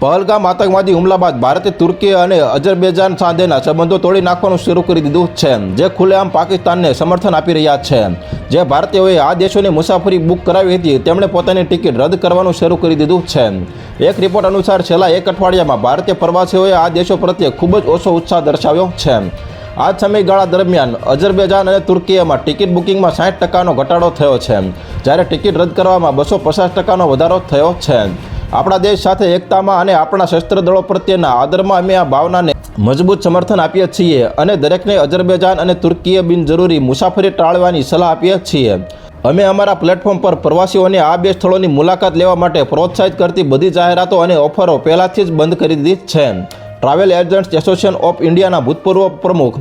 પહલગામ આતંકવાદી હુમલા બાદ ભારતે તુર્કી અને અજરબેજાન સાથેના સંબંધો તોડી નાખવાનું શરૂ કરી દીધું છે, જે ખુલ્લેઆમ પાકિસ્તાનને સમર્થન આપી રહ્યા છે. જે ભારતીયોએ આ દેશોની મુસાફરી બુક કરાવી હતી, તેમણે પોતાની ટિકિટ રદ કરવાનું શરૂ કરી દીધું છે. એક રિપોર્ટ અનુસાર છેલ્લા એક અઠવાડિયામાં ભારતીય પ્રવાસીઓએ આ દેશો પ્રત્યે ખૂબ જ ઓછો ઉત્સાહ દર્શાવ્યો છે. આ સમયગાળા દરમિયાન અજરબેજાન અને તુર્કીમાં ટિકિટ બુકિંગમાં સાઠ ટકાનો ઘટાડો થયો છે, જ્યારે ટિકિટ રદ કરવામાં બસો પચાસ ટકાનો વધારો થયો છે. આપણા દેશ સાથે એકતામાં અને આપણા શસ્ત્ર દળો પ્રત્યેના આદરમાં અમે આ ભાવનાને મજબૂત સમર્થન આપીએ છીએ અને દરેકને અજરબેજાન અને તુર્કીએ બિનજરૂરી મુસાફરી ટાળવાની સલાહ આપીએ છીએ. અમે અમારા પ્લેટફોર્મ પર પ્રવાસીઓને આ બે સ્થળોની મુલાકાત લેવા માટે પ્રોત્સાહિત કરતી બધી જાહેરાતો અને ઓફરો પહેલાથી જ બંધ કરી દીધી છે. ટ્રાવેલ એજન્ટ્સ એસોસિએશન ઓફ ઇન્ડિયાના ભૂતપૂર્વ પ્રમુખ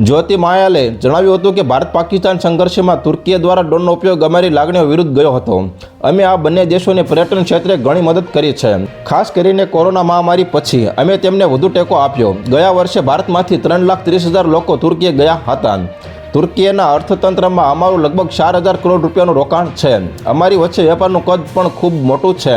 જ્યોતિ માયાલે જણાવ્યું હતું કે ભારત પાકિસ્તાન સંઘર્ષમાં તુર્કીએ દ્વારા ડ્રોનનો ઉપયોગ અમારી લાગણીઓ વિરુદ્ધ ગયો હતો. અમે આ બંને દેશોને પર્યટન ક્ષેત્રે ઘણી મદદ કરી છે. ખાસ કરીને કોરોના મહામારી પછી અમે તેમને વધુ ટેકો આપ્યો. ગયા વર્ષે ભારતમાંથી ત્રણ લાખ ત્રીસ હજાર લોકો તુર્કીએ ગયા હતા. તુર્કીના અર્થતંત્રમાં અમારું લગભગ ચાર હજાર કરોડ રૂપિયાનું રોકાણ છે. અમારી વચ્ચે વેપારનું કદ પણ ખૂબ મોટું છે.